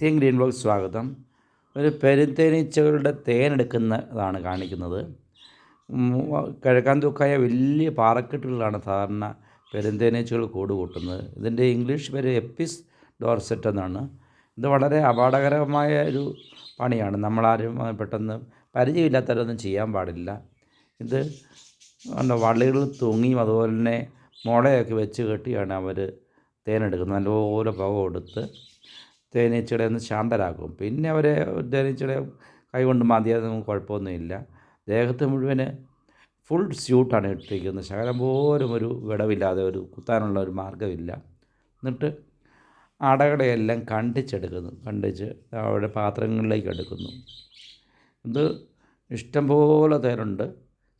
സത്യം green box സ്വാഗതം. ഒരു പെരുന്തേനീച്ചകളുടെ തേനെടുക്കുന്നതാണ് കാണിക്കുന്നത്. കിഴക്കാൻ തൂക്കായ വലിയ പാറക്കെട്ടുകളിലാണ് സാധാരണ പെരുന്തേനീച്ചകൾ കൂട് കൂട്ടുന്നത്. ഇതിന്റെ ഇംഗ്ലീഷ് പേര് എപ്പിസ് ഡോർസെറ്റ് എന്നാണ്. ഇത് വളരെ അപകടകരമായ ഒരു പണിയാണ്. നമ്മളാരും പെട്ടെന്ന് പരിചയമില്ലാത്തവരൊന്നും ചെയ്യാൻ പാടില്ല. ഇത് വള്ളികൾ തൂങ്ങിയും അതുപോലെ തന്നെ മുളയൊക്കെ വെച്ച് കെട്ടിയാണ് അവർ തേനെടുക്കുന്നത് നല്ലപോലെ പുക കൊടുത്ത് തേനീച്ചകളെ ഒന്ന് ശാന്തരാക്കും. പിന്നെ അവരെ തേനീച്ചയുടെ കൈകൊണ്ട് മാന്തിയാൽ കുഴപ്പമൊന്നുമില്ല. ദേഹത്ത് മുഴുവൻ ഫുൾ സ്യൂട്ടാണ് ഇട്ടിരിക്കുന്നത്. ശകലം പോലും ഒരു വിടവില്ലാതെ ഒരു കുത്താനുള്ള ഒരു മാർഗമില്ല. എന്നിട്ട് അടകളെയെല്ലാം കണ്ടിച്ചെടുക്കുന്നു. കണ്ടിച്ച് അവരുടെ പാത്രങ്ങളിലേക്ക് എടുക്കുന്നു. ഇത് ഇഷ്ടംപോലെ തേനുണ്ട്.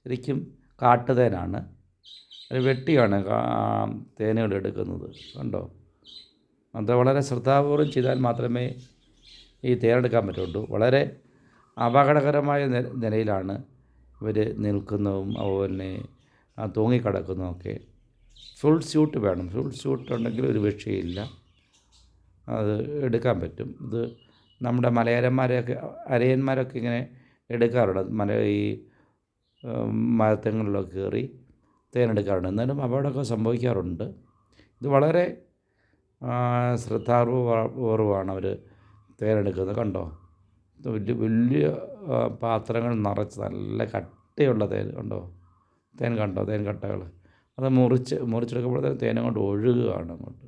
ശരിക്കും കാട്ടുതേനാണ്. വെട്ടിയാണ് തേനുകൾ എടുക്കുന്നത്. കണ്ടോ? അത് വളരെ ശ്രദ്ധാപൂർവം ചെയ്താൽ മാത്രമേ ഈ തേരെടുക്കാൻ പറ്റുള്ളൂ. വളരെ അപകടകരമായ നിലയിലാണ് ഇവർ നിൽക്കുന്നതും അതുപോലെ തന്നെ ആ തൂങ്ങിക്കിടക്കുന്നതൊക്കെ ഫുൾ സ്യൂട്ട് വേണം. ഫുൾ സ്യൂട്ട് ഉണ്ടെങ്കിൽ ഒരു വിഷയമില്ല. അത് എടുക്കാൻ പറ്റും. ഇത് നമ്മുടെ മലയാരന്മാരെയൊക്കെ അരയന്മാരൊക്കെ ഇങ്ങനെ എടുക്കാറുണ്ട്. മല ഈ മരത്തങ്ങളിലൊക്കെ കയറി തേനെടുക്കാറുണ്ട്. എന്നാലും അപകടമൊക്കെ സംഭവിക്കാറുണ്ട്. ഇത് വളരെ ശ്രദ്ധാപൂർവമാണ് അവർ തേനെടുക്കുന്നത്. കണ്ടോ? വലിയ വലിയ പാത്രങ്ങൾ നിറച്ച് നല്ല കട്ടിയുള്ള തേൻ കണ്ടോ തേൻ കണ്ടോ? തേൻ കട്ടകൾ അത് മുറിച്ച് മുറിച്ചെടുക്കുമ്പോഴത്തേന് തേൻ അങ്ങോട്ട് ഒഴുകുകയാണ് അങ്ങോട്ട്.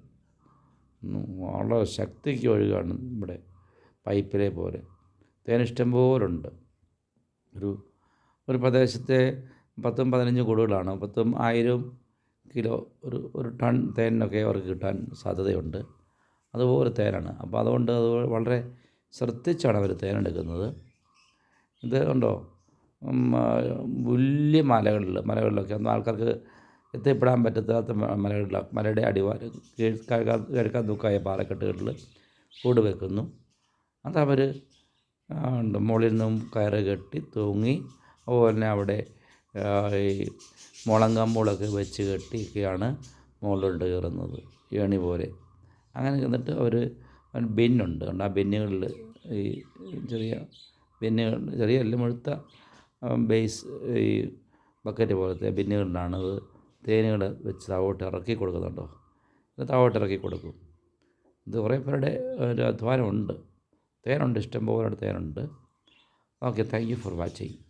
വളരെ ശക്തിക്ക് ഒഴുകുകയാണ് ഇവിടെ പൈപ്പിലെ പോലെ. തേൻ ഇഷ്ടം പോലുണ്ട് ഒരു ഒരു പ്രദേശത്തെ പത്തും പതിനഞ്ചും കൂടുകളാണ്. പത്തും ആയിരം കിലോ ഒരു ഒരു ടൺ തേനൊക്കെ അവർക്ക് കിട്ടാൻ സാധ്യതയുണ്ട്. അതുപോലെ തേനാണ്. അപ്പോൾ അതുകൊണ്ട് അത് വളരെ ശ്രദ്ധിച്ചാണ് അവർ തേനെടുക്കുന്നത്. ഇത് കണ്ടോ? വലിയ മലകളിൽ മലകളിലൊക്കെ ഒന്നും ആൾക്കാർക്ക് എത്തിപ്പെടാൻ പറ്റാത്ത മലകളിലാണ് മലയുടെ അടിവാര കേൾക്കാൻ തൂക്കായ പാറക്കെട്ടുകളിൽ കൂട് വെക്കുന്നു. അതവർ ഉണ്ട് മുകളിൽ നിന്നും കയറ് കെട്ടി തൂങ്ങി അതുപോലെ തന്നെ അവിടെ ആ, മുളം കമ്പുകളൊക്കെ വെച്ച് കെട്ടിയൊക്കെയാണ് മുകളിലോട്ട് കയറുന്നത്. ഏണി പോലെ. അങ്ങനെ എന്നിട്ട് അവർ ബിന്നുണ്ട്. ഉണ്ട് ആ ബിന്നുകളിൽ ഈ ചെറിയ ബിന്നുകൾ ചെറിയ എല്ലാം മുഴുത്ത ബേസ് ഈ ബക്കറ്റ് പോലത്തെ ബിന്നുകളിലാണ് അത് തേനുകൾ വെച്ച് താവോട്ട് ഇറക്കി കൊടുക്കുന്നുണ്ടോ? ഇത് താവോട്ട് ഇറക്കി കൊടുക്കും. ഇത് കുറേ പേരുടെ ഒരു അധ്വാനമുണ്ട്. തേനുണ്ട് ഇഷ്ടംപോലെ തേനുണ്ട്. Okay thank you for watching.